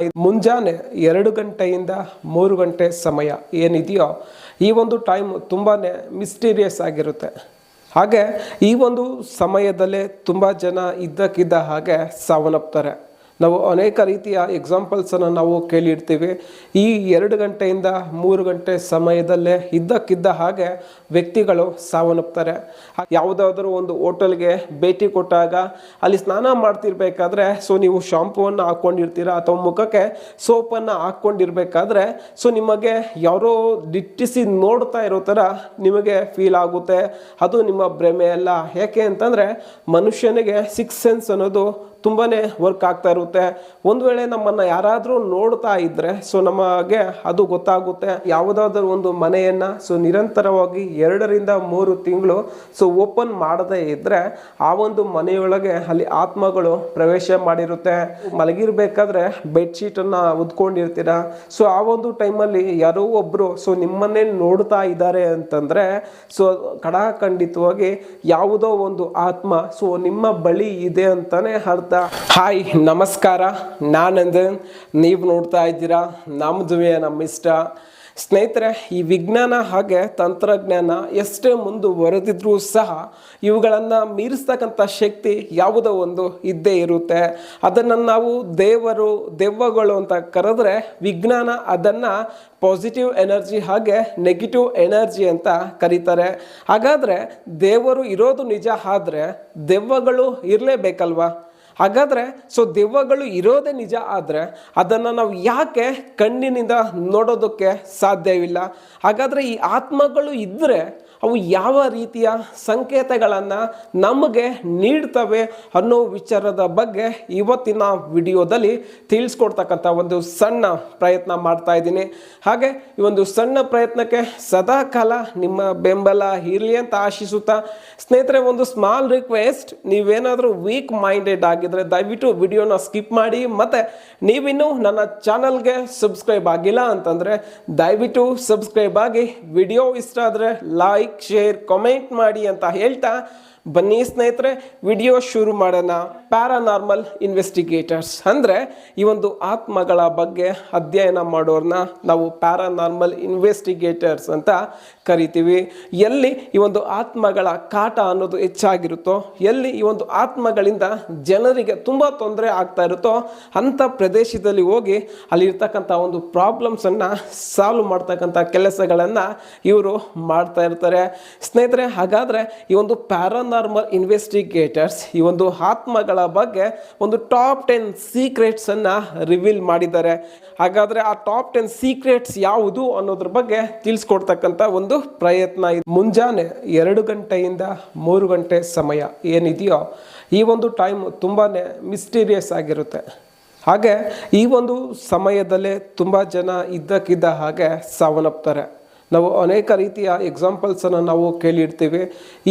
ಮುಂಜಾನೆ ಎರಡು ಗಂಟೆಯಿಂದ ಮೂರು ಗಂಟೆ ಸಮಯ ಏನಿದೆಯೋ ಈ ಒಂದು ಟೈಮ್ ತುಂಬಾ ಮಿಸ್ಟೀರಿಯಸ್ ಆಗಿರುತ್ತೆ. ಹಾಗೆ ಈ ಒಂದು ಸಮಯದಲ್ಲೇ ತುಂಬ ಜನ ಇದ್ದಕ್ಕಿದ್ದ ಹಾಗೆ ಸಾವನ್ನಪ್ತಾರೆ. ನಾವು ಅನೇಕ ರೀತಿಯ ಎಕ್ಸಾಂಪಲ್ಸನ್ನು ನಾವು ಕೇಳಿರ್ತೀವಿ. ಈ ಎರಡು ಗಂಟೆಯಿಂದ ಮೂರು ಗಂಟೆ ಸಮಯದಲ್ಲೇ ಇದ್ದಕ್ಕಿದ್ದ ಹಾಗೆ ವ್ಯಕ್ತಿಗಳು ಸಾವನ್ನಪ್ತಾರೆ. ಯಾವುದಾದ್ರೂ ಒಂದು ಹೋಟೆಲ್ಗೆ ಭೇಟಿ ಕೊಟ್ಟಾಗ ಅಲ್ಲಿ ಸ್ನಾನ ಮಾಡ್ತಿರ್ಬೇಕಾದ್ರೆ ಸೊ ನೀವು ಶಾಂಪೂವನ್ನು ಹಾಕ್ಕೊಂಡಿರ್ತೀರ ಅಥವಾ ಮುಖಕ್ಕೆ ಸೋಪನ್ನು ಹಾಕ್ಕೊಂಡಿರ್ಬೇಕಾದ್ರೆ ಸೊ ನಿಮಗೆ ಯಾರೋ ದಿಟ್ಟಿಸಿ ನೋಡ್ತಾ ಇರೋ ಥರ ನಿಮಗೆ ಫೀಲ್ ಆಗುತ್ತೆ. ಅದು ನಿಮ್ಮ ಭ್ರಮೆ ಅಲ್ಲ. ಯಾಕೆ ಅಂತಂದರೆ ಮನುಷ್ಯನಿಗೆ ಸಿಕ್ಸ್ ಸೆನ್ಸ್ ಅನ್ನೋದು ತುಂಬಾ ವರ್ಕ್ ಆಗ್ತಾ ಇರುತ್ತೆ. ಒಂದು ವೇಳೆ ನಮ್ಮನ್ನು ಯಾರಾದರೂ ನೋಡ್ತಾ ಇದ್ದರೆ ಸೊ ನಮಗೆ ಅದು ಗೊತ್ತಾಗುತ್ತೆ. ಯಾವುದಾದ್ರೂ ಒಂದು ಮನೆಯನ್ನು ಸೊ ನಿರಂತರವಾಗಿ ಎರಡರಿಂದ ಮೂರು ತಿಂಗಳು ಸೊ ಓಪನ್ ಮಾಡದೇ ಇದ್ದರೆ ಆ ಒಂದು ಮನೆಯೊಳಗೆ ಅಲ್ಲಿ ಆತ್ಮಗಳು ಪ್ರವೇಶ ಮಾಡಿರುತ್ತೆ. ಮಲಗಿರ್ಬೇಕಾದ್ರೆ ಬೆಡ್ಶೀಟನ್ನು ಉದ್ಕೊಂಡಿರ್ತೀರ? ಸೊ ಆ ಒಂದು ಟೈಮಲ್ಲಿ ಯಾರೋ ಒಬ್ಬರು ಸೊ ನಿಮ್ಮನ್ನೇ ನೋಡ್ತಾ ಇದ್ದಾರೆ ಅಂತಂದರೆ ಸೊ ಕಡಾಖಂಡಿತವಾಗಿ ಯಾವುದೋ ಒಂದು ಆತ್ಮ ಸೊ ನಿಮ್ಮ ಬಳಿ ಇದೆ ಅಂತಲೇ ಅರ್ಥ ಹಾಯ್ ನಮಸ್ಕಾರ. ನಾನಂದನ್. ನೀವು ನೋಡ್ತಾ ಇದ್ದೀರಾ? ನಮ್ಮ ನಮ್ಮದುವೆ ನಮ್ಮ ಇಷ್ಟ ಸ್ನೇಹಿತರೆ, ಈ ವಿಜ್ಞಾನ ಹಾಗೆ ತಂತ್ರಜ್ಞಾನ ಎಷ್ಟೇ ಮುಂದುವರೆದಿದ್ರೂ ಸಹ ಇವುಗಳನ್ನು ಮೀರಿಸ್ತಕ್ಕಂಥ ಶಕ್ತಿ ಯಾವುದೋ ಒಂದು ಇದ್ದೇ ಇರುತ್ತೆ. ಅದನ್ನು ನಾವು ದೇವರು, ದೆವ್ವಗಳು ಅಂತ ಕರೆದ್ರೆ ವಿಜ್ಞಾನ ಅದನ್ನು ಪಾಸಿಟಿವ್ ಎನರ್ಜಿ ಹಾಗೆ ನೆಗೆಟಿವ್ ಎನರ್ಜಿ ಅಂತ ಕರೀತಾರೆ. ಹಾಗಾದರೆ ದೇವರು ಇರೋದು ನಿಜ ಆದರೆ ದೆವ್ವಗಳು ಇರಲೇಬೇಕಲ್ವಾ? ಹಾಗಾದರೆ ಸೊ ದೆವ್ವಗಳು ಇರೋದೇ ನಿಜ ಆದರೆ, ಅದನ್ನು ನಾವು ಯಾಕೆ ಕಣ್ಣಿನಿಂದ ನೋಡೋದಕ್ಕೆ ಸಾಧ್ಯವಿಲ್ಲ? ಹಾಗಾದರೆ ಈ ಆತ್ಮಗಳು ಇದ್ದರೆ ಅವು ಯಾವ ರೀತಿಯ ಸಂಕೇತಗಳನ್ನು ನಮಗೆ ನೀಡ್ತವೆ ಅನ್ನೋ ವಿಚಾರದ ಬಗ್ಗೆ ಇವತ್ತಿನ ವಿಡಿಯೋದಲ್ಲಿ ತಿಳಿಸ್ಕೊಡ್ತಕ್ಕಂಥ ಒಂದು ಸಣ್ಣ ಪ್ರಯತ್ನ ಮಾಡ್ತಾ ಇದ್ದೀನಿ. ಹಾಗೆ ಈ ಒಂದು ಸಣ್ಣ ಪ್ರಯತ್ನಕ್ಕೆ ಸದಾ ಕಾಲ ನಿಮ್ಮ ಬೆಂಬಲ ಇರಲಿ ಅಂತ ಆಶಿಸುತ್ತಾ ಸ್ನೇಹಿತರೆ, ಒಂದು ಸ್ಮಾಲ್ ರಿಕ್ವೆಸ್ಟ್ ನೀವೇನಾದರೂ ವೀಕ್ ಮೈಂಡೆಡ್ ಆಗಿದ್ರೆ ದಯವಿಟ್ಟು ವಿಡಿಯೋನ ಸ್ಕಿಪ್ ಮಾಡಿ. ಮತ್ತು ನೀವಿನ್ನೂ ನನ್ನ ಚಾನಲ್ಗೆ ಸಬ್ಸ್ಕ್ರೈಬ್ ಆಗಿಲ್ಲ ಅಂತಂದರೆ ದಯವಿಟ್ಟು ಸಬ್ಸ್ಕ್ರೈಬ್ ಆಗಿ. ವಿಡಿಯೋ ಇಷ್ಟ ಆದರೆ ಲೈಕ್ ಶೇರ್ ಕಾಮೆಂಟ್ ಮಾಡಿ ಅಂತ ಹೇಳ್ತಾ ಬನ್ನಿ ಸ್ನೇಹಿತರೆ, ವಿಡಿಯೋ ಶುರು ಮಾಡೋಣ. ಪ್ಯಾರಾನಾರ್ಮಲ್ ಇನ್ವೆಸ್ಟಿಗೇಟರ್ಸ್ ಅಂದರೆ ಈ ಒಂದು ಆತ್ಮಗಳ ಬಗ್ಗೆ ಅಧ್ಯಯನ ಮಾಡೋರನ್ನ ನಾವು ಪ್ಯಾರಾನಾರ್ಮಲ್ ಇನ್ವೆಸ್ಟಿಗೇಟರ್ಸ್ ಅಂತ ಕರಿತೀವಿ. ಎಲ್ಲಿ ಈ ಒಂದು ಆತ್ಮಗಳ ಕಾಟ ಅನ್ನೋದು ಹೆಚ್ಚಾಗಿರುತ್ತೋ, ಎಲ್ಲಿ ಈ ಒಂದು ಆತ್ಮಗಳಿಂದ ಜನರಿಗೆ ತುಂಬ ತೊಂದರೆ ಆಗ್ತಾ ಇರುತ್ತೋ ಅಂಥ ಪ್ರದೇಶದಲ್ಲಿ ಹೋಗಿ ಅಲ್ಲಿರ್ತಕ್ಕಂಥ ಒಂದು ಪ್ರಾಬ್ಲಮ್ಸನ್ನು ಸಾಲ್ವ್ ಮಾಡ್ತಕ್ಕಂಥ ಕೆಲಸಗಳನ್ನು ಇವರು ಮಾಡ್ತಾ ಇರ್ತಾರೆ. ಸ್ನೇಹಿತರೆ, ಹಾಗಾದರೆ ಈ ಒಂದು ಪ್ಯಾರಾನಾರ್ಮಲ್ ಇನ್ವೆಸ್ಟಿಗೇಟರ್ಸ್ ಈ ಒಂದು ಆತ್ಮಗಳ ಬಗ್ಗೆ ಒಂದು ಟಾಪ್ ಟೆನ್ ಸೀಕ್ರೆಟ್ಸನ್ನು ರಿವೀಲ್ ಮಾಡಿದ್ದಾರೆ. ಹಾಗಾದರೆ ಆ ಟಾಪ್ ಟೆನ್ ಸೀಕ್ರೆಟ್ಸ್ ಯಾವುದು ಅನ್ನೋದ್ರ ಬಗ್ಗೆ ತಿಳಿಸ್ಕೊಡ್ತಕ್ಕಂಥ ಒಂದು ಪ್ರಯತ್ನ ಇದು. ಮುಂಜಾನೆ ಎರಡು ಗಂಟೆಯಿಂದ ಮೂರು ಗಂಟೆ ಸಮಯ ಏನಿದೆಯೋ ಈ ಒಂದು ಟೈಮ್ ತುಂಬಾ ಮಿಸ್ಟೀರಿಯಸ್ ಆಗಿರುತ್ತೆ. ಹಾಗೆ ಈ ಒಂದು ಸಮಯದಲ್ಲೇ ತುಂಬ ಜನ ಇದ್ದಕ್ಕಿದ್ದ ಹಾಗೆ ಸಾವನ್ನಪ್ತಾರೆ. ನಾವು ಅನೇಕ ರೀತಿಯ ಎಕ್ಸಾಂಪಲ್ಸನ್ನು ನಾವು ಕೇಳಿರ್ತೀವಿ.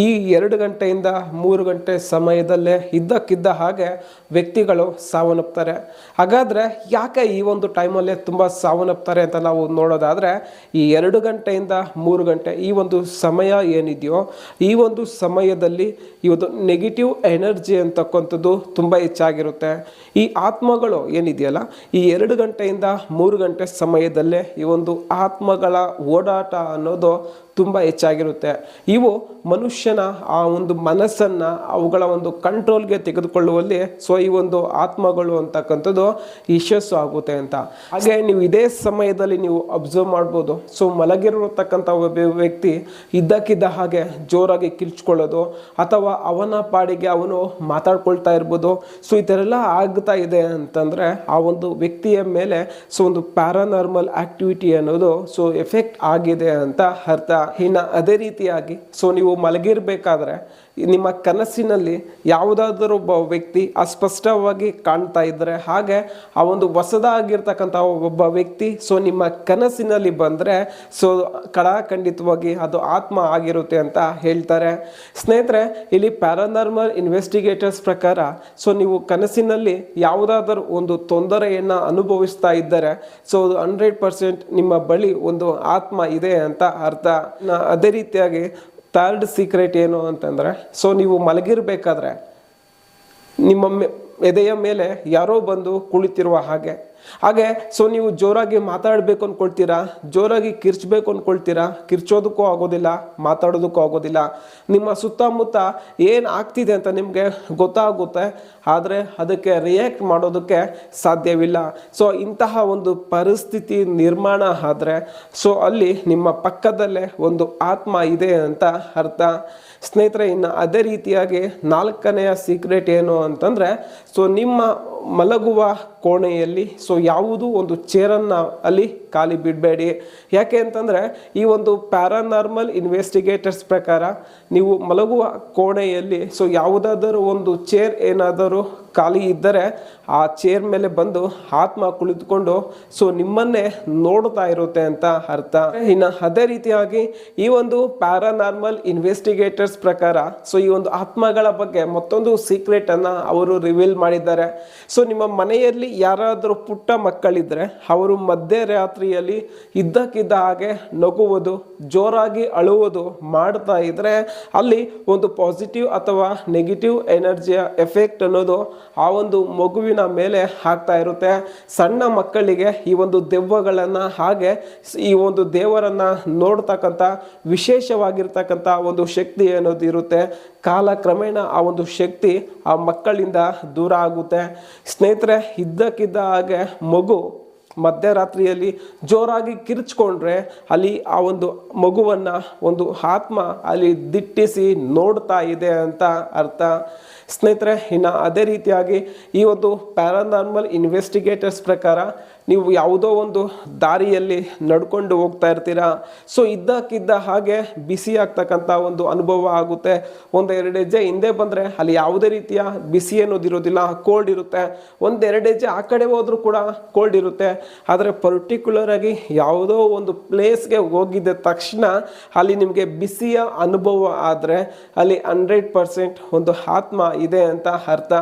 ಈ ಎರಡು ಗಂಟೆಯಿಂದ ಮೂರು ಗಂಟೆ ಸಮಯದಲ್ಲೇ ಇದ್ದಕ್ಕಿದ್ದ ಹಾಗೆ ವ್ಯಕ್ತಿಗಳು ಸಾವನ್ನಪ್ತಾರೆ. ಹಾಗಾದರೆ ಯಾಕೆ ಈ ಒಂದು ಟೈಮಲ್ಲೇ ತುಂಬ ಸಾವನ್ನಪ್ತಾರೆ ಅಂತ ನಾವು ನೋಡೋದಾದರೆ, ಈ ಎರಡು ಗಂಟೆಯಿಂದ ಮೂರು ಗಂಟೆ ಈ ಒಂದು ಸಮಯ ಏನಿದೆಯೋ, ಈ ಒಂದು ಸಮಯದಲ್ಲಿ ಈ ಒಂದು ನೆಗೆಟಿವ್ ಎನರ್ಜಿ ಅಂತಕ್ಕಂಥದ್ದು ತುಂಬ ಹೆಚ್ಚಾಗಿರುತ್ತೆ. ಈ ಆತ್ಮಗಳು ಏನಿದೆಯಲ್ಲ, ಈ ಎರಡು ಗಂಟೆಯಿಂದ ಮೂರು ಗಂಟೆ ಸಮಯದಲ್ಲೇ ಈ ಒಂದು ಆತ್ಮಗಳ ಓಡಾಟ ಅನ್ನೋದು ತುಂಬ ಹೆಚ್ಚಾಗಿರುತ್ತೆ. ಇವು ಮನುಷ್ಯನ ಆ ಒಂದು ಮನಸ್ಸನ್ನು ಅವುಗಳ ಒಂದು ಕಂಟ್ರೋಲ್ಗೆ ತೆಗೆದುಕೊಳ್ಳುವಲ್ಲಿ ಸೊ ಈ ಒಂದು ಆತ್ಮಗಳು ಅಂತಕ್ಕಂಥದ್ದು ಯಶಸ್ಸು ಆಗುತ್ತೆ ಅಂತ. ಹಾಗೆ ನೀವು ಇದೇ ಸಮಯದಲ್ಲಿ ನೀವು ಅಬ್ಸರ್ವ್ ಮಾಡ್ಬೋದು. ಸೊ ಮಲಗಿರತಕ್ಕಂಥ ಒಬ್ಬ ವ್ಯಕ್ತಿ ಇದ್ದಕ್ಕಿದ್ದ ಹಾಗೆ ಜೋರಾಗಿ ಕಿರ್ಚ್ಕೊಳ್ಳೋದು ಅಥವಾ ಅವನ ಪಾಡಿಗೆ ಅವನು ಮಾತಾಡ್ಕೊಳ್ತಾ ಇರ್ಬೋದು. ಸೊ ಈ ಥರ ಎಲ್ಲ ಆಗ್ತಾ ಇದೆ ಅಂತಂದರೆ ಆ ಒಂದು ವ್ಯಕ್ತಿಯ ಮೇಲೆ ಸೊ ಒಂದು ಪ್ಯಾರಾನಾರ್ಮಲ್ ಆಕ್ಟಿವಿಟಿ ಅನ್ನೋದು ಸೊ ಎಫೆಕ್ಟ್ ಆಗಿದೆ ಅಂತ ಅರ್ಥ. ಇನ್ನು ಅದೇ ರೀತಿಯಾಗಿ ಸೊ ನೀವು ಮಲಗಿರ್ಬೇಕಾದ್ರೆ ನಿಮ್ಮ ಕನಸಿನಲ್ಲಿ ಯಾವುದಾದರೂ ಒಬ್ಬ ವ್ಯಕ್ತಿ ಅಸ್ಪಷ್ಟವಾಗಿ ಕಾಣ್ತಾ ಇದ್ದರೆ ಹಾಗೆ ಆ ಒಂದು ಹೊಸದಾಗಿರ್ತಕ್ಕಂಥ ಒಬ್ಬ ವ್ಯಕ್ತಿ ಸೊ ನಿಮ್ಮ ಕನಸಿನಲ್ಲಿ ಬಂದರೆ ಸೊ ಕಡಾಖಂಡಿತವಾಗಿ ಅದು ಆತ್ಮ ಆಗಿರುತ್ತೆ ಅಂತ ಹೇಳ್ತಾರೆ. ಸ್ನೇಹಿತರೆ, ಇಲ್ಲಿ ಪ್ಯಾರಾನಾರ್ಮಲ್ ಇನ್ವೆಸ್ಟಿಗೇಟರ್ಸ್ ಪ್ರಕಾರ ಸೊ ನೀವು ಕನಸಿನಲ್ಲಿ ಯಾವುದಾದರೂ ಒಂದು ತೊಂದರೆಯನ್ನು ಅನುಭವಿಸ್ತಾ ಇದ್ದರೆ ಸೊ ಹಂಡ್ರೆಡ್ ಪರ್ಸೆಂಟ್ ನಿಮ್ಮ ಬಳಿ ಒಂದು ಆತ್ಮ ಇದೆ ಅಂತ ಅರ್ಥ. ಅದೇ ರೀತಿಯಾಗಿ ಥರ್ಡ್ ಸೀಕ್ರೆಟ್ ಏನು ಅಂತಂದರೆ ಸೊ ನೀವು ಮಲಗಿರ್ಬೇಕಾದ್ರೆ ನಿಮ್ಮ ಎದೆಯ ಮೇಲೆ ಯಾರೋ ಬಂದು ಕುಳಿತಿರುವ ಹಾಗೆ ಹಾಗೆ ಸೊ ನೀವು ಜೋರಾಗಿ ಮಾತಾಡಬೇಕು ಅಂದ್ಕೊಳ್ತೀರಾ ಜೋರಾಗಿ ಕಿರ್ಚ್ಬೇಕು ಅಂದ್ಕೊಳ್ತೀರಾ ಕಿರ್ಚೋದಕ್ಕೂ ಆಗೋದಿಲ್ಲ, ಮಾತಾಡೋದಕ್ಕೂ ಆಗೋದಿಲ್ಲ. ನಿಮ್ಮ ಸುತ್ತಮುತ್ತ ಏನು ಆಗ್ತಿದೆ ಅಂತ ನಿಮಗೆ ಗೊತ್ತಾಗುತ್ತೆ, ಆದರೆ ಅದಕ್ಕೆ ರಿಯಾಕ್ಟ್ ಮಾಡೋದಕ್ಕೆ ಸಾಧ್ಯವಿಲ್ಲ. ಸೊ ಇಂತಹ ಒಂದು ಪರಿಸ್ಥಿತಿ ನಿರ್ಮಾಣ ಆದರೆ ಸೊ ಅಲ್ಲಿ ನಿಮ್ಮ ಪಕ್ಕದಲ್ಲೇ ಒಂದು ಆತ್ಮ ಇದೆ ಅಂತ ಅರ್ಥ. ಸ್ನೇಹಿತರೆ, ಇನ್ನು ಅದೇ ರೀತಿಯಾಗಿ ನಾಲ್ಕನೆಯ ಸೀಕ್ರೆಟ್ ಏನು ಅಂತಂದರೆ ಸೊ ನಿಮ್ಮ ಮಲಗುವ ಕೋಣೆಯಲ್ಲಿ ಸೊ ಯಾವುದೂ ಒಂದು ಚೇರನ್ನು ಅಲ್ಲಿ ಖಾಲಿ ಬಿಡಬೇಡಿ. ಯಾಕೆ ಅಂತಂದರೆ ಈ ಒಂದು ಪ್ಯಾರಾನಾರ್ಮಲ್ ಇನ್ವೆಸ್ಟಿಗೇಟರ್ಸ್ ಪ್ರಕಾರ ನೀವು ಮಲಗುವ ಕೋಣೆಯಲ್ಲಿ ಸೊ ಯಾವುದಾದರೂ ಒಂದು ಚೇರ್ ಏನಾದರೂ ಖಾಲಿ ಇದ್ದರೆ ಆ ಚೇರ್ ಮೇಲೆ ಬಂದು ಆತ್ಮ ಕುಳಿತುಕೊಂಡು, ಸೊ, ನಿಮ್ಮನ್ನೇ ನೋಡ್ತಾ ಇರುತ್ತೆ ಅಂತ ಅರ್ಥ. ಇನ್ನು ಅದೇ ರೀತಿಯಾಗಿ ಈ ಒಂದು ಪ್ಯಾರಾನಾರ್ಮಲ್ ಇನ್ವೆಸ್ಟಿಗೇಟರ್ಸ್ ಪ್ರಕಾರ, ಸೊ, ಈ ಒಂದು ಆತ್ಮಗಳ ಬಗ್ಗೆ ಮತ್ತೊಂದು ಸೀಕ್ರೆಟ್ ಅನ್ನ ಅವರು ರಿವೀಲ್ ಮಾಡಿದ್ದಾರೆ. ಸೊ, ನಿಮ್ಮ ಮನೆಯಲ್ಲಿ ಯಾರಾದರೂ ಪುಟ್ಟ ಮಕ್ಕಳಿದ್ರೆ, ಅವರು ಮಧ್ಯರಾತ್ರಿಯಲ್ಲಿ ಇದ್ದಕ್ಕಿದ್ದ ಹಾಗೆ ನಗುವುದು, ಜೋರಾಗಿ ಅಳುವುದು ಮಾಡ್ತಾ ಇದ್ರೆ ಅಲ್ಲಿ ಒಂದು ಪಾಸಿಟಿವ್ ಅಥವಾ ನೆಗೆಟಿವ್ ಎನರ್ಜಿಯ ಎಫೆಕ್ಟ್ ಅನ್ನೋದು ಆ ಒಂದು ಮಗುವಿನ ಮೇಲೆ ಆಗ್ತಾ ಇರುತ್ತೆ. ಸಣ್ಣ ಮಕ್ಕಳಿಗೆ ಈ ಒಂದು ದೆವ್ವಗಳನ್ನು ಹಾಗೆ ಈ ಒಂದು ದೇವರನ್ನು ನೋಡ್ತಕ್ಕಂಥ, ವಿಶೇಷವಾಗಿರ್ತಕ್ಕಂಥ ಒಂದು ಶಕ್ತಿ ಅನ್ನೋದು ಇರುತ್ತೆ. ಕಾಲಕ್ರಮೇಣ ಆ ಒಂದು ಶಕ್ತಿ ಆ ಮಕ್ಕಳಿಂದ ದೂರ ಆಗುತ್ತೆ. ಸ್ನೇಹಿತರೆ, ಇದ್ದಕ್ಕಿದ್ದ ಹಾಗೆ ಮಗು ಮಧ್ಯರಾತ್ರಿಯಲ್ಲಿ ಜೋರಾಗಿ ಕಿರ್ಚ್ಕೊಂಡ್ರೆ ಅಲ್ಲಿ ಆ ಒಂದು ಮಗುವನ್ನು ಒಂದು ಆತ್ಮ ಅಲ್ಲಿ ದಿಟ್ಟಿಸಿ ನೋಡ್ತಾ ಇದೆ ಅಂತ ಅರ್ಥ. ಸ್ನೇಹಿತರೆ, ಇನ್ನು ಅದೇ ರೀತಿಯಾಗಿ ಈ ಒಂದು ಪ್ಯಾರಾನಾರ್ಮಲ್ ಇನ್ವೆಸ್ಟಿಗೇಟರ್ಸ್ ಪ್ರಕಾರ ನೀವು ಯಾವುದೋ ಒಂದು ದಾರಿಯಲ್ಲಿ ನಡ್ಕೊಂಡು ಹೋಗ್ತಾ ಇರ್ತೀರಾ? ಸೊ ಇದ್ದಕ್ಕಿದ್ದ ಹಾಗೆ ಬಿಸಿ ಆಗ್ತಕ್ಕಂಥ ಒಂದು ಅನುಭವ ಆಗುತ್ತೆ. ಒಂದು ಎರಡು ಹೆಜ್ಜೆ ಹಿಂದೆ ಬಂದರೆ ಅಲ್ಲಿ ಯಾವುದೇ ರೀತಿಯ ಬಿಸಿ ಅನ್ನೋದಿರೋದಿಲ್ಲ ಕೋಲ್ಡ್ ಇರುತ್ತೆ. ಒಂದೆರಡು ಹೆಜ್ಜೆ ಆ ಕಡೆ ಹೋದರೂ ಕೂಡ ಕೋಲ್ಡ್ ಇರುತ್ತೆ. ಆದರೆ ಪರ್ಟಿಕ್ಯುಲರ್ ಆಗಿ ಯಾವುದೋ ಒಂದು ಪ್ಲೇಸ್ಗೆ ಹೋಗಿದ್ದ ತಕ್ಷಣ ಅಲ್ಲಿ ನಿಮಗೆ ಬಿಸಿಯ ಅನುಭವ ಆದರೆ ಅಲ್ಲಿ ಹಂಡ್ರೆಡ್ ಪರ್ಸೆಂಟ್ ಒಂದು ಆತ್ಮ ಇದೆ ಅಂತ ಅರ್ಥ.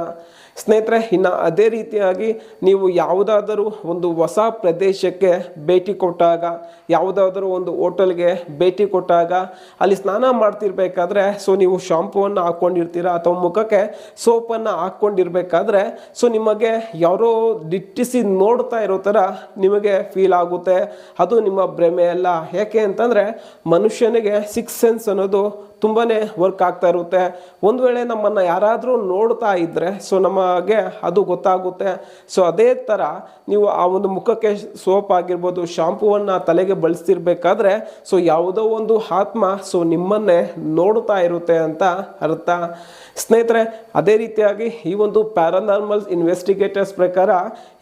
ಸ್ನೇಹಿತರೆ, ಇನ್ನು ಅದೇ ರೀತಿಯಾಗಿ ನೀವು ಯಾವುದಾದರೂ ಒಂದು ಹೊಸ ಪ್ರದೇಶಕ್ಕೆ ಭೇಟಿ ಕೊಟ್ಟಾಗ, ಯಾವುದಾದರೂ ಒಂದು ಹೋಟೆಲ್ಗೆ ಭೇಟಿ ಕೊಟ್ಟಾಗ, ಅಲ್ಲಿ ಸ್ನಾನ ಮಾಡ್ತಿರ್ಬೇಕಾದ್ರೆ ಸೊ ನೀವು ಶಾಂಪೂವನ್ನು ಹಾಕ್ಕೊಂಡಿರ್ತೀರ ಅಥವಾ ಮುಖಕ್ಕೆ ಸೋಪನ್ನು ಹಾಕ್ಕೊಂಡಿರ್ಬೇಕಾದ್ರೆ, ಸೊ ನಿಮಗೆ ಯಾರೋ ದಿಟ್ಟಿಸಿ ನೋಡ್ತಾ ಇರೋ ಥರ ನಿಮಗೆ ಫೀಲ್ ಆಗುತ್ತೆ. ಅದು ನಿಮ್ಮ ಭ್ರಮೆ ಅಲ್ಲ. ಯಾಕೆ ಅಂತಂದರೆ ಮನುಷ್ಯನಿಗೆ ಸಿಕ್ಸ್ ಸೆನ್ಸ್ ಅನ್ನೋದು ತುಂಬಾ ವರ್ಕ್ ಆಗ್ತಾ ಇರುತ್ತೆ. ಒಂದು ವೇಳೆ ನಮ್ಮನ್ನು ಯಾರಾದರೂ ನೋಡ್ತಾ ಇದ್ದರೆ ಸೊ ನಮಗೆ ಅದು ಗೊತ್ತಾಗುತ್ತೆ. ಸೊ ಅದೇ ಥರ ನೀವು ಆ ಒಂದು ಮುಖಕ್ಕೆ ಸೋಪ್ ಆಗಿರ್ಬೋದು ಶಾಂಪೂವನ್ನು ತಲೆಗೆ ಬಳಸ್ತಿರ್ಬೇಕಾದ್ರೆ ಸೊ ಯಾವುದೋ ಒಂದು ಆತ್ಮ ಸೊ ನಿಮ್ಮನ್ನೇ ನೋಡ್ತಾ ಇರುತ್ತೆ ಅಂತ ಅರ್ಥ. ಸ್ನೇಹಿತರೆ, ಅದೇ ರೀತಿಯಾಗಿ ಈ ಒಂದು ಪ್ಯಾರಾನಾರ್ಮಲ್ ಇನ್ವೆಸ್ಟಿಗೇಟರ್ಸ್ ಪ್ರಕಾರ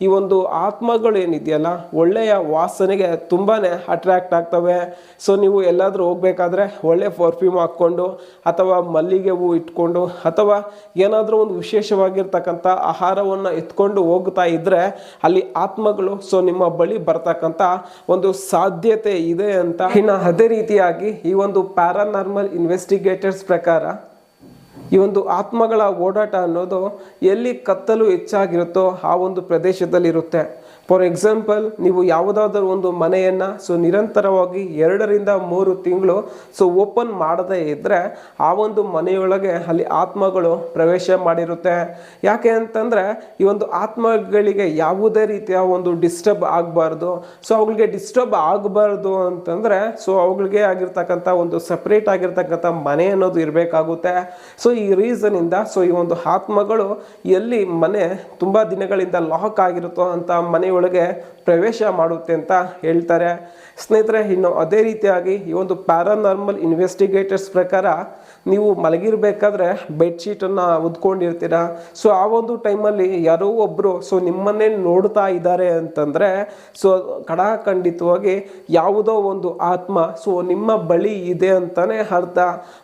ಈ ಒಂದು ಆತ್ಮಗಳು ಏನಿದೆಯಲ್ಲ ಒಳ್ಳೆಯ ವಾಸನೆಗೆ ತುಂಬಾ ಅಟ್ರಾಕ್ಟ್ ಆಗ್ತವೆ. ಸೊ ನೀವು ಎಲ್ಲಾದರೂ ಹೋಗಬೇಕಾದ್ರೆ ಒಳ್ಳೆ ಪರ್ಫ್ಯೂಮ್ ಹಾಕ್ಕೊಂಡು. ಅಥವಾ ಮಲ್ಲಿಗೆ ಹೂವು ಇಟ್ಕೊಂಡು ಅಥವಾ ಏನಾದರೂ ಒಂದು ವಿಶೇಷವಾಗಿರ್ತಕ್ಕಂಥ ಆಹಾರವನ್ನು ಎತ್ಕೊಂಡು ಹೋಗ್ತಾ ಇದ್ದರೆ ಅಲ್ಲಿ ಆತ್ಮಗಳು ಸೊ ನಿಮ್ಮ ಬಳಿ ಬರ್ತಕ್ಕಂಥ ಒಂದು ಸಾಧ್ಯತೆ ಇದೆ ಅಂತ. ಇನ್ನು ಅದೇ ರೀತಿಯಾಗಿ ಈ ಒಂದು ಪ್ಯಾರಾನಾರ್ಮಲ್ ಇನ್ವೆಸ್ಟಿಗೇಟರ್ಸ್ ಪ್ರಕಾರ ಈ ಒಂದು ಆತ್ಮಗಳ ಓಡಾಟ ಅನ್ನೋದು ಎಲ್ಲಿ ಕತ್ತಲು ಹೆಚ್ಚಾಗಿರುತ್ತೋ ಆ ಒಂದು ಪ್ರದೇಶದಲ್ಲಿ ಇರುತ್ತೆ ಫಾರ್ ಎಕ್ಸಾಂಪಲ್ ನೀವು ಯಾವುದಾದ್ರೂ ಒಂದು ಮನೆಯನ್ನು ಸೊ ನಿರಂತರವಾಗಿ ಎರಡರಿಂದ ಮೂರು ತಿಂಗಳು ಸೊ ಓಪನ್ ಮಾಡದೇ ಇದ್ದರೆ ಆ ಒಂದು ಮನೆಯೊಳಗೆ ಅಲ್ಲಿ ಆತ್ಮಗಳು ಪ್ರವೇಶ ಮಾಡಿರುತ್ತೆ. ಯಾಕೆ ಅಂತಂದರೆ, ಈ ಒಂದು ಆತ್ಮಗಳಿಗೆ ಯಾವುದೇ ರೀತಿಯ ಒಂದು ಡಿಸ್ಟರ್ಬ್ ಆಗಬಾರ್ದು. ಸೊ ಅವುಗಳಿಗೆ ಡಿಸ್ಟರ್ಬ್ ಆಗಬಾರ್ದು ಅಂತಂದರೆ ಸೊ ಅವುಗಳಿಗೆ ಆಗಿರ್ತಕ್ಕಂಥ ಒಂದು ಸಪ್ರೇಟ್ ಆಗಿರ್ತಕ್ಕಂಥ ಮನೆ ಅನ್ನೋದು ಇರಬೇಕಾಗುತ್ತೆ. ಸೊ ಈ ರೀಸನಿಂದ ಸೊ ಈ ಒಂದು ಆತ್ಮಗಳು ಎಲ್ಲಿ ಮನೆ ತುಂಬ ದಿನಗಳಿಂದ ಲಾಕ್ ಆಗಿರುತ್ತೋ ಅಂತ ಮನೆಯೊಳಗೆ ಪ್ರವೇಶ ಮಾಡುತ್ತೆ ಅಂತ ಹೇಳ್ತಾರೆ. ಸ್ನೇಹಿತರೆ, ಇನ್ನು ಅದೇ ರೀತಿಯಾಗಿ ಈ ಒಂದು ಪ್ಯಾರಾನಾರ್ಮಲ್ ಇನ್ವೆಸ್ಟಿಗೇಟರ್ಸ್ ಪ್ರಕಾರ ನೀವು ಮಲಗಿರ್ಬೇಕಾದ್ರೆ ಬೆಡ್ಶೀಟನ್ನು ಉದ್ಕೊಂಡಿರ್ತೀರ? ಸೊ ಆ ಒಂದು ಟೈಮಲ್ಲಿ ಯಾರೋ ಒಬ್ಬರು ಸೊ ನಿಮ್ಮನ್ನೇ ನೋಡ್ತಾ ಇದ್ದಾರೆ ಅಂತಂದರೆ ಸೊ ಕಡಾಖಂಡಿತವಾಗಿ ಯಾವುದೋ ಒಂದು ಆತ್ಮ ಸೊ ನಿಮ್ಮ ಬಳಿ ಇದೆ ಅಂತಲೇ ಅರ್ಥ.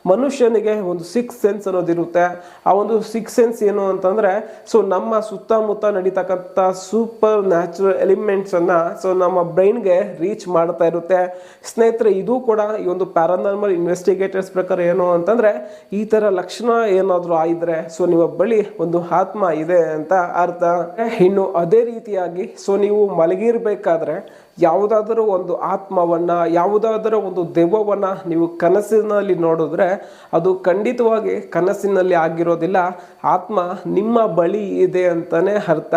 ಮನುಷ್ಯನಿಗೆ ಒಂದು ಸಿಕ್ಸ್ ಸೆನ್ಸ್ ಅನ್ನೋದಿರುತ್ತೆ ಆ ಒಂದು ಸಿಕ್ಸ್ ಸೆನ್ಸ್ ಏನು ಅಂತಂದರೆ ಸೊ ನಮ್ಮ ಸುತ್ತಮುತ್ತ ನಡೀತಕ್ಕಂಥ ಸೂಪರ್ ನ್ಯಾಚುರಲ್ ಎಲಿಮೆಂಟ್ಸನ್ನು ಸೊ ನಮ್ಮ ಬ್ರೈನ್ಗೆ ರೀಚ್ ಮಾಡ್ತಾ ಇರುತ್ತೆ. ಸ್ನೇಹಿತರೆ, ಇದು ಕೂಡ ಈ ಒಂದು ಪ್ಯಾರಾನಾರ್ಮಲ್ ಇನ್ವೆಸ್ಟಿಗೇಟರ್ಸ್ ಪ್ರಕಾರ ಏನು ಅಂತಂದರೆ, ಈ ಥರ ಲಕ್ಷಣ ಏನಾದರೂ ಆಯಿದ್ರೆ ಸೊ ನಿಮ್ಮ ಬಳಿ ಒಂದು ಆತ್ಮ ಇದೆ ಅಂತ ಅರ್ಥ. ಇನ್ನು ಅದೇ ರೀತಿಯಾಗಿ ಸೊ ನೀವು ಮಲಗಿರ್ಬೇಕಾದ್ರೆ ಯಾವುದಾದರೂ ಒಂದು ಆತ್ಮವನ್ನು, ಯಾವುದಾದರೂ ಒಂದು ದೆವ್ವವನ್ನು ನೀವು ಕನಸಿನಲ್ಲಿ ನೋಡಿದ್ರೆ ಅದು ಖಂಡಿತವಾಗಿ ಕನಸಿನಲ್ಲಿ ಆಗಿರೋದಿಲ್ಲ. ಆತ್ಮ ನಿಮ್ಮ ಬಳಿ ಇದೆ ಅಂತಲೇ ಅರ್ಥ.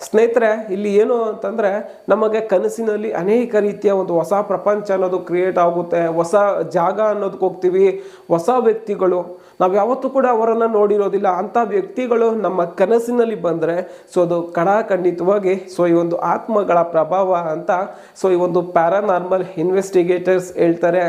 ಸ್ನೇಹಿತರೆ, ಇಲ್ಲಿ ಏನು ಅಂತಂದರೆ ನಮಗೆ ಕನಸಿನಲ್ಲಿ ಅನೇಕ ರೀತಿಯ ಒಂದು ಹೊಸ ಪ್ರಪಂಚ ಅನ್ನೋದು ಕ್ರಿಯೇಟ್ ಆಗುತ್ತೆ. ಹೊಸ ಜಾಗ ಅನ್ನೋದಕ್ಕೆ ಹೋಗ್ತೀವಿ. ಹೊಸ ವ್ಯಕ್ತಿಗಳು. ನಾವು ಯಾವತ್ತೂ ಕೂಡ ಅವರನ್ನು ನೋಡಿರೋದಿಲ್ಲ. ಅಂಥ ವ್ಯಕ್ತಿಗಳು ನಮ್ಮ ಕನಸಿನಲ್ಲಿ ಬಂದರೆ, ಸೊ ಅದು ಕಡಾಖಂಡಿತವಾಗಿ, ಸೊ ಈ ಒಂದು ಆತ್ಮಗಳ ಪ್ರಭಾವ ಅಂತ, ಸೊ ಈ ಒಂದು ಪ್ಯಾರಾನಾರ್ಮಲ್ ಇನ್ವೆಸ್ಟಿಗೇಟರ್ಸ್ ಹೇಳ್ತಾರೆ.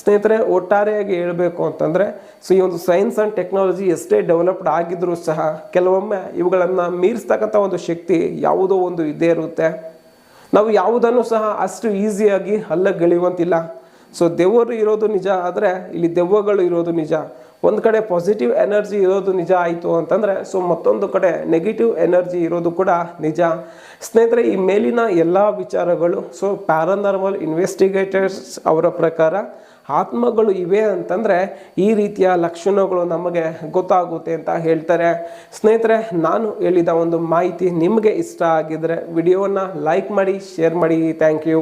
ಸ್ನೇಹಿತರೆ, ಒಟ್ಟಾರೆಯಾಗಿ ಹೇಳಬೇಕು ಅಂತಂದರೆ, ಸೊ ಈ ಒಂದು ಸೈನ್ಸ್ ಆ್ಯಂಡ್ ಟೆಕ್ನಾಲಜಿ ಎಷ್ಟೇ ಡೆವಲಪ್ಡ್ ಆಗಿದ್ರೂ ಸಹ, ಕೆಲವೊಮ್ಮೆ ಇವುಗಳನ್ನು ಮೀರಿಸ್ತಕ್ಕಂಥ ಒಂದು ಶಕ್ತಿ ಯಾವುದೋ ಒಂದು ಇದ್ದೇ ಇರುತ್ತೆ. ನಾವು ಯಾವುದನ್ನು ಸಹ ಅಷ್ಟು ಈಸಿಯಾಗಿ ಅಲ್ಲಗೆಳೆಯುವಂತಿಲ್ಲ ಸೊ ದೆವ್ವರು ಇರೋದು ನಿಜ ಆದರೆ, ಇಲ್ಲಿ ದೆವ್ವಗಳು ಇರೋದು ನಿಜ. ಒಂದು ಕಡೆ ಪಾಸಿಟಿವ್ ಎನರ್ಜಿ ಇರೋದು ನಿಜ ಆಯಿತು ಅಂತಂದರೆ ಸೊ ಮತ್ತೊಂದು ಕಡೆ ನೆಗೆಟಿವ್ ಎನರ್ಜಿ ಇರೋದು ಕೂಡ ನಿಜ. ಸ್ನೇಹಿತರೆ, ಈ ಮೇಲಿನ ಎಲ್ಲ ವಿಚಾರಗಳು ಸೊ ಪ್ಯಾರಾನಾರ್ಮಲ್ ಇನ್ವೆಸ್ಟಿಗೇಟರ್ಸ್ ಅವರ ಪ್ರಕಾರ ಆತ್ಮಗಳು ಇವೆ ಅಂತಂದರೆ ಈ ರೀತಿಯ ಲಕ್ಷಣಗಳು ನಮಗೆ ಗೊತ್ತಾಗುತ್ತೆ ಅಂತ ಹೇಳ್ತಾರೆ. ಸ್ನೇಹಿತರೆ, ನಾನು ಹೇಳಿದ ಒಂದು ಮಾಹಿತಿ ನಿಮಗೆ ಇಷ್ಟ ಆಗಿದ್ರೆ, ವಿಡಿಯೋವನ್ನು ಲೈಕ್ ಮಾಡಿ ಶೇರ್ ಮಾಡಿ. Thank you